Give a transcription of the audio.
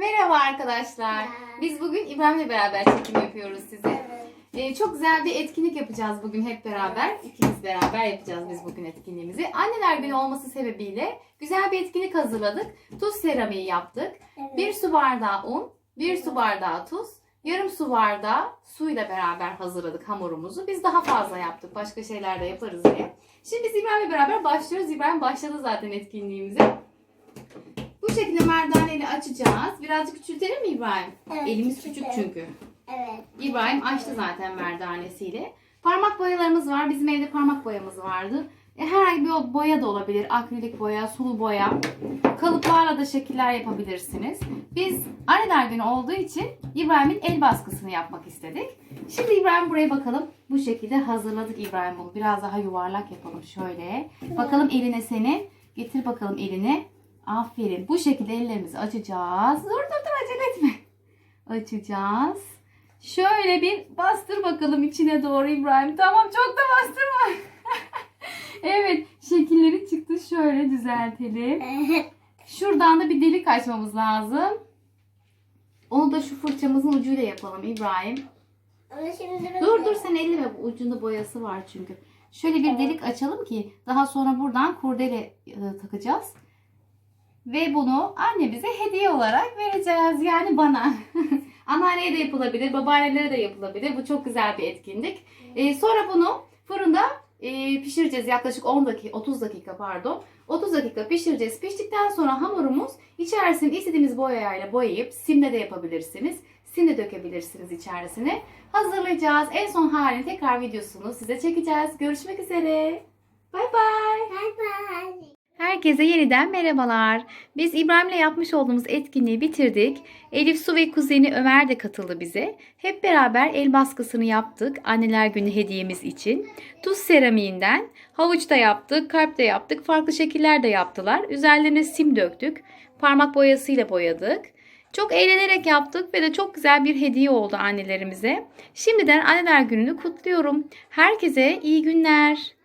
Merhaba arkadaşlar. Biz bugün İbrahim'le beraber çekim yapıyoruz size. Ee, çok güzel bir etkinlik yapacağız bugün hep beraber. İkimiz beraber yapacağız biz bugün etkinliğimizi. Anneler günü olması sebebiyle güzel bir etkinlik hazırladık. Tuz seramiği yaptık. Bir su bardağı un, bir su bardağı tuz, yarım su bardağı suyla beraber hazırladık hamurumuzu. Biz daha fazla yaptık. Başka şeyler de yaparız diye. Şimdi biz İbrahim'le beraber başlıyoruz. İbrahim başladı zaten etkinliğimize. Bu şekilde merdaneyle açacağız. Birazcık küçültelim mi İbrahim? Evet, Elimiz küçük küçültelim. çünkü. Evet. İbrahim açtı zaten merdanesiyle. Parmak boyalarımız var. Bizim evde parmak boyamız vardı. E, herhangi bir boya da olabilir. Akrilik boya, sulu boya. Kalıplarla da şekiller yapabilirsiniz. Biz anneler günü olduğu için İbrahim'in el baskısını yapmak istedik. Şimdi İbrahim buraya bakalım. Bu şekilde hazırladık İbrahim bunu. Biraz daha yuvarlak yapalım şöyle. Bakalım eline senin. Getir bakalım elini. Aferin. Bu şekilde ellerimizi açacağız. Dur dur dur acele etme. Açacağız. Şöyle bir bastır bakalım içine doğru İbrahim. Tamam çok da bastırma. evet şekilleri çıktı. Şöyle düzeltelim. Şuradan da bir delik açmamız lazım. Onu da şu fırçamızın ucuyla yapalım İbrahim. Ama şimdi ben Dur dur sen elleme ucunda boyası var çünkü. Şöyle bir delik açalım ki daha sonra buradan kurdele e, takacağız. Ve bunu annemize hediye olarak vereceğiz. Yani bana. Anneanneye de yapılabilir, babaannelere de yapılabilir. Bu çok güzel bir etkinlik. E, sonra bunu fırında e, pişireceğiz. Yaklaşık 10 dakika, 30 dakika pardon. 30 dakika pişireceğiz. Piştikten sonra hamurumuz içerisini istediğimiz boyayla boyayıp simle de yapabilirsiniz. Sim de dökebilirsiniz içerisine. Hazırlayacağız. En son halini tekrar videosunu size çekeceğiz. Görüşmek üzere. Bay bay. Bye bye. Herkese yeniden merhabalar. Biz İbrahim'le yapmış olduğumuz etkinliği bitirdik. Elif Su ve kuzeni Ömer de katıldı bize. Hep beraber el baskısını yaptık anneler günü hediyemiz için. Tuz seramiğinden havuç da yaptık, kalp de yaptık, farklı şekiller de yaptılar. Üzerlerine sim döktük, parmak boyasıyla boyadık. Çok eğlenerek yaptık ve de çok güzel bir hediye oldu annelerimize. Şimdiden anneler gününü kutluyorum. Herkese iyi günler.